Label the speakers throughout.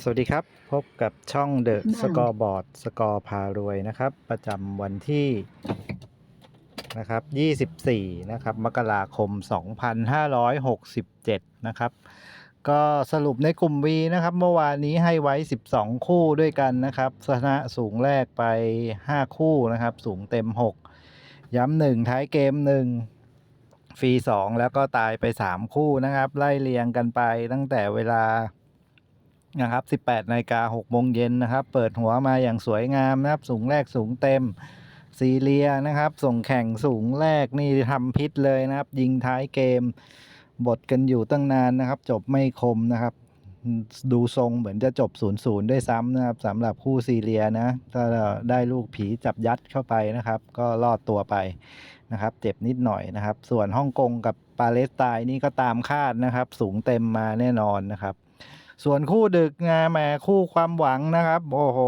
Speaker 1: สวัสดีครับ พบกับช่องเดอะสกอร์บอร์ดสกอร์พารวยนะครับ ประจำวันที่นะครับ 24 นะครับ มกราคม 2567 นะครับ ก็สรุปในกลุ่ม V นะครับ เมื่อวานนี้ให้ไว้ 12 คู่ด้วยกันนะครับชนะสูงแรกไป 5 คู่นะครับ สูงเต็ม 6 ย้ำหนึ่งท้ายเกมหนึ่งฟรี 2 แล้วก็ตายไป 3 คู่นะครับ ไล่เรียงกันไปตั้งแต่เวลา นะครับ 18นาฬิกา6โมงเย็นนะครับ เปิดหัวมาอย่างสวยงามนะครับ สูงแรกสูงเต็ม ซีเรียนะครับ ส่งแข่งสูงแรกนี่ทำพิษเลยนะครับ ยิงท้ายเกม บทกันอยู่ตั้งนานนะครับ จบไม่คมนะครับ ดูทรงเหมือนจะจบ 0-0 ด้วยซ้ำนะครับสำหรับคู่ซีเรียนะถ้าได้ลูกผีจับยัดเข้าไปนะครับ ก็รอดตัวไปนะครับ เจ็บนิดหน่อยนะครับ ส่วนฮ่องกงกับปาเลสไตน์นี่ก็ตามคาดนะครับ สูงเต็มมาแน่นอนนะครับ ส่วนคู่ดึกงาแหมคู่ความหวังนะครับ โอ้โห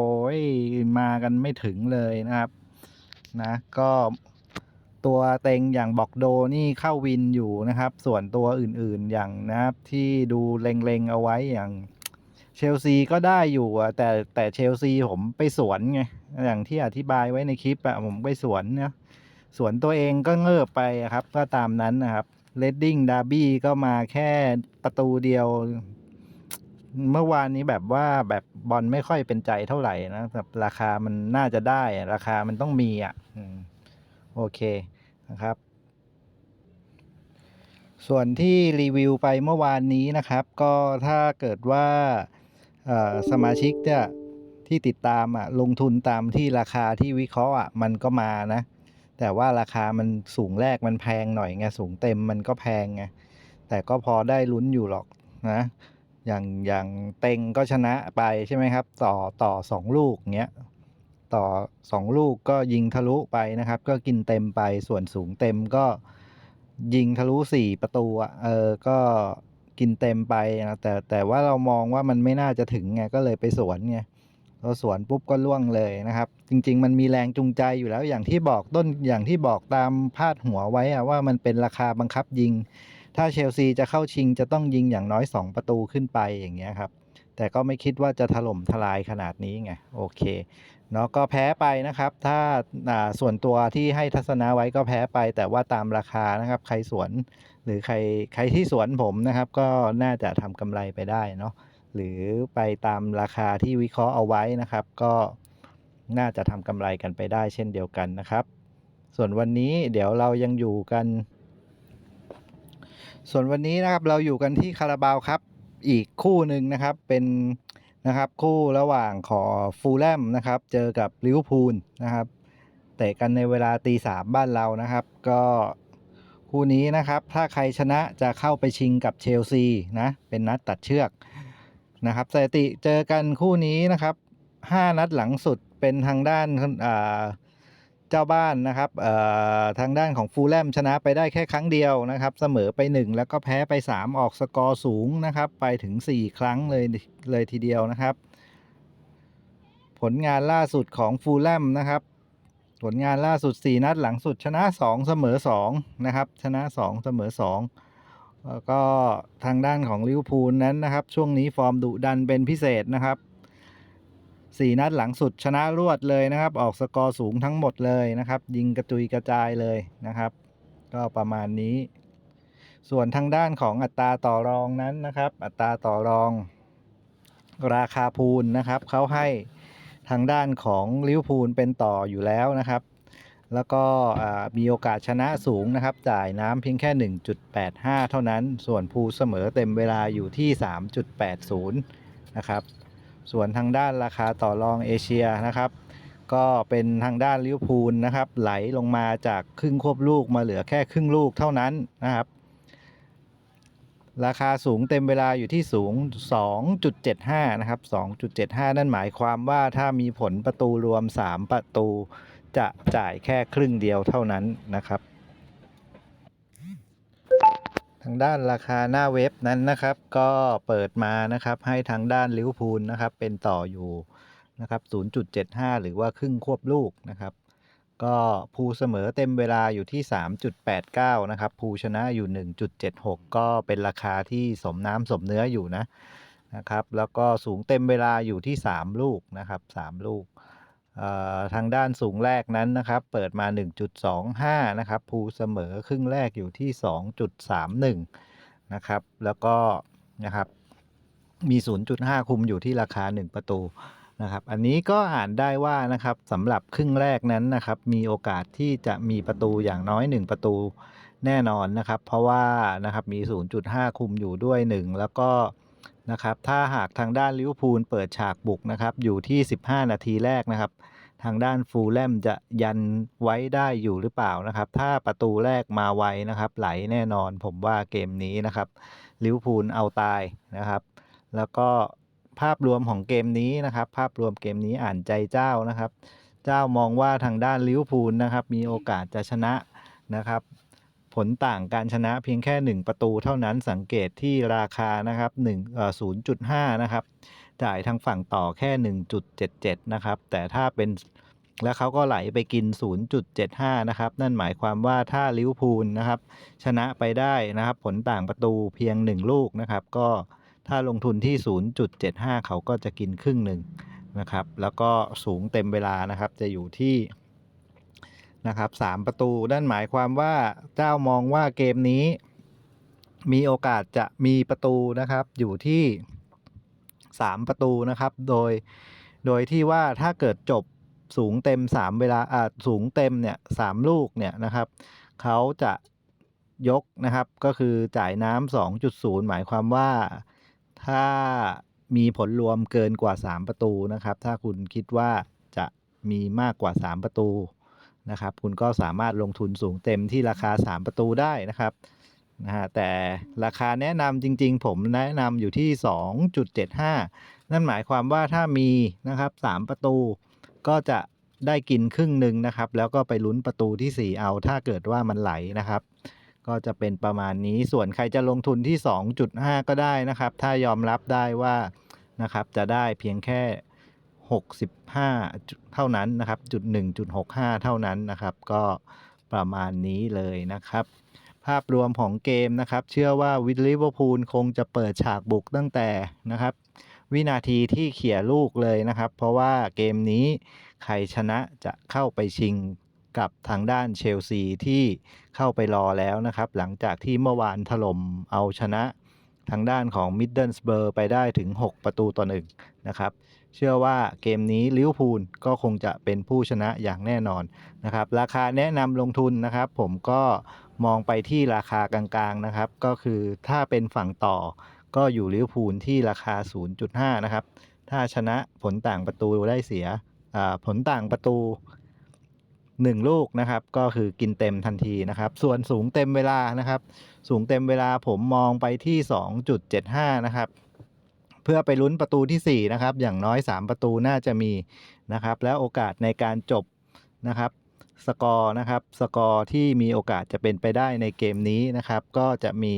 Speaker 1: มากันไม่ถึงเลยนะครับ นะ ก็ตัวเต็งอย่างบอกโดนี่เข้าวินอยู่นะครับ ส่วนตัวอื่นๆอย่างนะครับที่ดูเล็งๆเอาไว้อย่างเชลซีก็ได้อยู่อะแต่แต่เชลซีผมไปสวนไงอย่างที่อธิบายไว้ในคลิปอะผมไปสวนนะสวนตัวเองก็เงิบไปครับ ก็ตามนั้นนะครับเลดดิ้งดาร์บี้ก็มาแค่ประตูเดียว เมื่อวานนี้แบบว่าแบบบอลไม่ค่อยเป็นใจเท่าไหร่นะแบบราคามันน่าจะได้ ราคามันต้องมีอะโอเคนะครับ ส่วนที่รีวิวไปเมื่อวานนี้นะครับ ก็ถ้าเกิดว่าสมาชิกเนี่ยที่ติดตามอะลงทุนตามที่ราคาที่วิเคราะห์อะมันก็มานะ แต่ว่าราคามันสูงแรกมันแพงหน่อยไงสูงเต็มมันก็แพงไงแต่ก็พอได้ลุ้นอยู่หรอกนะ อย่างอย่างเต็งก็ชนะไปใช่ไหมครับ ต่อต่อสองลูกเงี้ยต่อสองลูกก็ยิงทะลุไปนะครับ ก็กินเต็มไปส่วนสูงเต็มก็ยิงทะลุสี่ประตูอะเออก็กินเต็มไปนะแต่แต่ว่าเรามองว่ามันไม่น่าจะถึงไงก็เลยไปสวนไงเราสวนปุ๊บก็ล่วงเลยนะครับ จริง ๆ มันมีแรงจูงใจอยู่แล้วอย่างที่บอกต้นอย่างที่บอกตามพาดหัวไว้อะว่ามันเป็นราคาบังคับยิง ถ้าเชลซีจะเข้าชิงจะต้องยิงอย่างน้อย 2 ประตูขึ้นไปอย่างเงี้ยครับ แต่ก็ไม่คิดว่าจะถล่มทลายขนาดนี้ไง โอเคเนาะก็แพ้ไปนะครับ ถ้าาส่วนตัวที่ให้ทัศนะไว้ก็แพ้ไป แต่ว่าตามราคานะครับ ใครสวน หรือใครใครที่สวนผมนะครับ ก็น่าจะทำกำไรไปได้เนาะหรือไปตามราคาที่วิเคราะห์เอาไว้นะครับ ก็น่าจะทำกำไรกันไปได้เช่นเดียวกันนะครับ ส่วนวันนี้เดี๋ยวเรายังอยู่กัน ส่วนวันนี้นะครับเราอยู่กันที่คาราบาวครับ อีกคู่หนึ่งนะครับเป็นนะครับคู่ระหว่างขอฟูลแลมนะครับ เจอกับลิเวอร์พูลนะครับเตะกันในเวลาตีสามบ้านเรานะครับ ก็คู่นี้นะครับ ถ้าใครชนะจะเข้าไปชิงกับเชลซีนะเป็นนัดตัดเชือกนะครับสถิติเจอกันคู่นี้นะครับห้านัดหลังสุดเป็นทางด้านอ่า เจ้าบ้านนะครับทางด้านของฟูลแลมชนะไปได้แค่ครั้งเดียวนะครับ เสมอไป 1 แล้วก็แพ้ไป 3 ออกสกอร์สูงนะครับ ไปถึง 4 ครั้งเลยเลยทีเดียวนะครับ ผลงานล่าสุดของฟูลแลมนะครับ ผลงานล่าสุด 4 นัดหลังสุดชนะ 2 เสมอ2นะครับชนะ 2 เสมอ 2 แล้วก็ทางด้านของลิเวอร์พูลนั้นนะครับ ช่วงนี้ฟอร์มดุดันเป็นพิเศษนะครับ สี่นัดหลังสุดชนะรวดเลยนะครับ ออกสกอร์สูงทั้งหมดเลยนะครับ ยิงกระจุยกระจายเลยนะครับ ก็ประมาณนี้ ส่วนทางด้านของอัตราต่อรองนั้นนะครับ อัตราต่อรอง ราคาพูลนะครับเขาให้ทางด้านของลิวพูลเป็นต่ออยู่แล้วนะครับ แล้วก็มีโอกาสชนะสูงนะครับ จ่ายน้ำเพียงแค่ 1.85 เท่านั้น ส่วนพูลเสมอเต็มเวลาอยู่ที่ 3.80 นะครับ ส่วนทางด้านราคาต่อรองเอเชียนะครับ ก็เป็นทางด้านลิวพูลนะครับ ไหลลงมาจากครึ่งควบลูกมาเหลือแค่ครึ่งลูกเท่านั้นนะครับ ราคาสูงเต็มเวลาอยู่ที่สูง 2.75 นะครับ 2.75 นั่นหมายความว่าถ้ามีผลประตูรวม 3 ประตู จะจ่ายแค่ครึ่งเดียวเท่านั้นนะครับ ทางด้านราคาหน้าเว็บนั้นนะครับ ก็เปิดมานะครับให้ทางด้านลิเวอร์พูลนะครับ เป็นต่ออยู่นะครับ 0.75 หรือว่าครึ่งควบลูกนะครับ ก็ภูเสมอเต็มเวลาอยู่ที่ 3.89 นะครับภูชนะอยู่ 1.76 ก็เป็นราคาที่สมน้ำสมเนื้ออยู่นะนะครับ แล้วก็สูงเต็มเวลาอยู่ที่ 3 ลูกนะครับ 3 ลูก ทางด้านสูงแรกนั้นนะครับ เปิดมา 1.25 นะครับภูเสมอครึ่งแรกอยู่ที่ 2.31 นะครับ แล้วก็นะครับมี 0.5 คุมอยู่ที่ราคา 1 ประตูนะครับ อันนี้ก็อ่านได้ว่านะครับสำหรับครึ่งแรกนั้นนะครับ มีโอกาสที่จะมีประตูอย่างน้อย 1 ประตูแน่นอนนะครับ เพราะว่านะครับมี 0.5 คุมอยู่ด้วย 1 แล้วก็ นะครับ ถ้าหากทางด้านลิเวอร์พูลเปิดฉากบุกนะครับ อยู่ที่ 15 นาทีแรกนะครับ ทางด้านฟูลแลมจะยันไว้ได้อยู่หรือเปล่านะครับ ถ้าประตูแรกมาไวนะครับ ไหลแน่นอนผมว่าเกมนี้นะครับลิเวอร์พูลเอาตายนะครับ แล้วก็ภาพรวมของเกมนี้นะครับ ภาพรวมเกมนี้อ่านใจเจ้านะครับ เจ้ามองว่าทางด้านลิเวอร์พูลนะครับ มีโอกาสจะชนะนะครับ ผลต่างการชนะเพียงแค่ 1 ประตูเท่านั้นสังเกตที่ราคานะครับ1เอ่อ0.5 นะครับ จ่ายทางฝั่งต่อแค่ 1.77 นะครับ แต่ถ้าเป็นแล้วเขาก็ไหลไปกิน 0.75 นะครับ นั่นหมายความว่าถ้าลิเวอร์พูลนะครับ ชนะไปได้นะครับ ผลต่างประตูเพียง 1 ลูกนะครับ ก็ถ้าลงทุนที่ 0.75 เขาก็จะกินครึ่งหนึ่งนะครับ แล้วก็สูงเต็มเวลานะครับ จะอยู่ที่ นะครับ3ประตูนั่นหมายความว่าเจ้ามองว่าเกมนี้ มีโอกาสจะมีประตูนะครับ อยู่ที่3ประตูนะครับ โดย โดยที่ว่าถ้าเกิดจบสูงเต็ม3เวลาอ่าสูงเต็มเนี่ย3ลูกเนี่ยนะครับเขาจะยกนะครับก็คือจ่ายน้ำ2.0 หมายความว่าถ้ามีผลรวมเกินกว่า 3 ประตูนะครับ ถ้าคุณคิดว่าจะมีมากกว่า 3 ประตู นะครับ คุณก็สามารถลงทุนสูงเต็มที่ราคา 3 ประตูได้นะครับนะฮะแต่ราคาแนะนำจริง ๆ ผมแนะนำอยู่ที่ 2.75 นั่นหมายความว่าถ้ามีนะครับ 3 ประตูก็จะได้กินครึ่งหนึ่งนะครับ แล้วก็ไปลุ้นประตูที่ 4 เอาถ้าเกิดว่ามันไหลนะครับ ก็จะเป็นประมาณนี้ส่วนใครจะลงทุนที่ 2.5 ก็ได้นะครับ ถ้ายอมรับได้ว่านะครับจะได้เพียงแค่ 65 เท่านั้นนะครับจุด1.65 เท่านั้นนะครับ ก็ประมาณนี้เลยนะครับ ภาพรวมของเกมนะครับ เชื่อว่าวิลลิเวอร์พูลคงจะเปิดฉากบุกตั้งแต่นะครับ วินาทีที่เขี่ยลูกเลยนะครับ เพราะว่าเกมนี้ใครชนะจะเข้าไปชิงกับทางด้านเชลซีที่เข้าไปรอแล้วนะครับ หลังจากที่เมื่อวานถล่มเอาชนะ ทางด้านของมิดเดิลสเบอร์ไปได้ถึง 6 ประตูต่อหนึ่งนะครับ เชื่อว่าเกมนี้ลิเวอร์พูลก็คงจะเป็นผู้ชนะอย่างแน่นอนนะครับ ราคาแนะนำลงทุนนะครับ ผมก็มองไปที่ราคากลางๆนะครับ ก็คือถ้าเป็นฝั่งต่อก็อยู่ลิเวอร์พูลที่ราคา 0.5 นะครับ ถ้าชนะผลต่างประตูได้เสียอ่าผลต่างประตู 1 ลูกนะครับ ก็คือกินเต็มทันทีนะครับ ส่วนสูงเต็มเวลานะครับ สูงเต็มเวลาผมมองไปที่ 2.75 นะครับ เพื่อไปลุ้นประตูทีสี่ 4 นะครับ อย่างน้อย 3 ประตูน่าจะมีนะครับ แล้วโอกาสในการจบนะครับสกอร์นะครับ สกอร์ที่มีโอกาสจะเป็นไปได้ในเกมนี้นะครับ ก็จะมี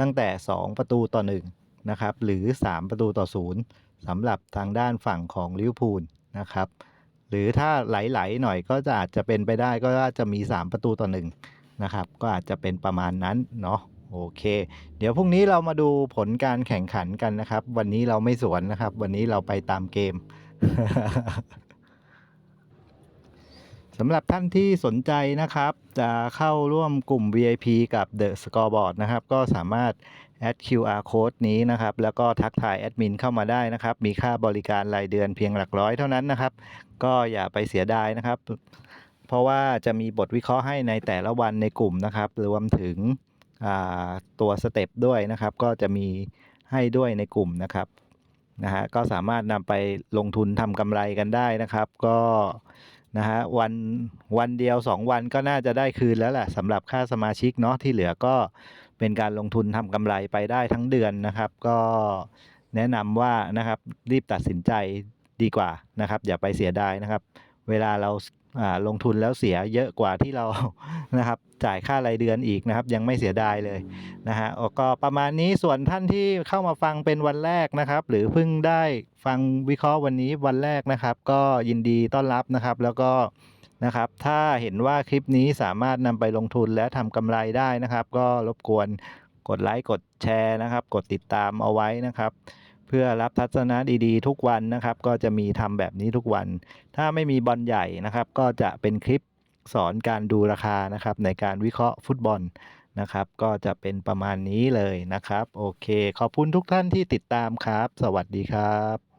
Speaker 1: ตั้งแต่ 2 ประตูต่อ 1 นะครับ หรือ 3 ประตูต่อ 0สำหรับทางด้านฝั่งของลิเวอร์พูลนะครับ หรือถ้าไหลๆหน่อยก็จะอาจจะเป็นไปได้ก็จะมี 3 ประตูต่อ1นะครับ ก็อาจจะเป็นประมาณนั้นเนาะโอเค เดี๋ยวพรุ่งนี้เรามาดูผลการแข่งขันกันนะครับ วันนี้เราไม่สวนนะครับ วันนี้เราไปตามเกมสำหรับท่านที่สนใจนะครับ จะเข้าร่วมกลุ่ม VIP กับ The Scoreboard นะครับ ก็สามารถ แอด QR code นี้นะครับ แล้วก็ทักทายแอดมินเข้ามาได้นะครับ มีค่าบริการรายเดือนเพียงหลักร้อยเท่านั้นนะครับ ก็อย่าไปเสียดายนะครับ เพราะว่าจะมีบทวิเคราะห์ให้ในแต่ละวันในกลุ่มนะครับ รวมถึงตัวสเต็ปด้วยนะครับ ก็จะมีให้ด้วยในกลุ่มนะครับนะฮะก็สามารถนำไปลงทุนทำกำไรกันได้นะครับ ก็ นะฮะวันวันเดียว 2 วันก็น่าจะได้คืนแล้วแหละสำหรับค่าสมาชิกเนาะที่เหลือก็เป็นการลงทุนทำกำไรไปได้ทั้งเดือนนะครับ ก็แนะนำว่านะครับรีบตัดสินใจดีกว่านะครับ อย่าไปเสียดายนะครับ เวลาเราอ่า ลงทุนแล้วเสียเยอะกว่าที่เรานะครับจ่ายค่ารายเดือนอีกนะครับ ยังไม่เสียดายเลยนะฮะก็ประมาณนี้ส่วนท่านที่เข้ามาฟังเป็นวันแรกนะครับ หรือเพิ่งได้ฟังวิเคราะห์วันนี้วันแรกนะครับ ก็ยินดีต้อนรับนะครับ แล้วก็นะครับ ถ้าเห็นว่าคลิปนี้สามารถนำไปลงทุนและทำกำไรได้นะครับ ก็รบกวนกดไลค์กดแชร์นะครับ กดติดตามเอาไว้นะครับ พื่อรับทัศนะดีๆ ทุกวันนะครับ ก็จะมีทำแบบนี้ทุกวัน ถ้าไม่มีบอลใหญ่นะครับ ก็จะเป็นคลิปสอนการดูราคานะครับ ในการวิเคราะห์ฟุตบอลนะครับ ก็จะเป็นประมาณนี้เลยนะครับ โอเค ขอบคุณทุกท่านที่ติดตามครับ สวัสดีครับ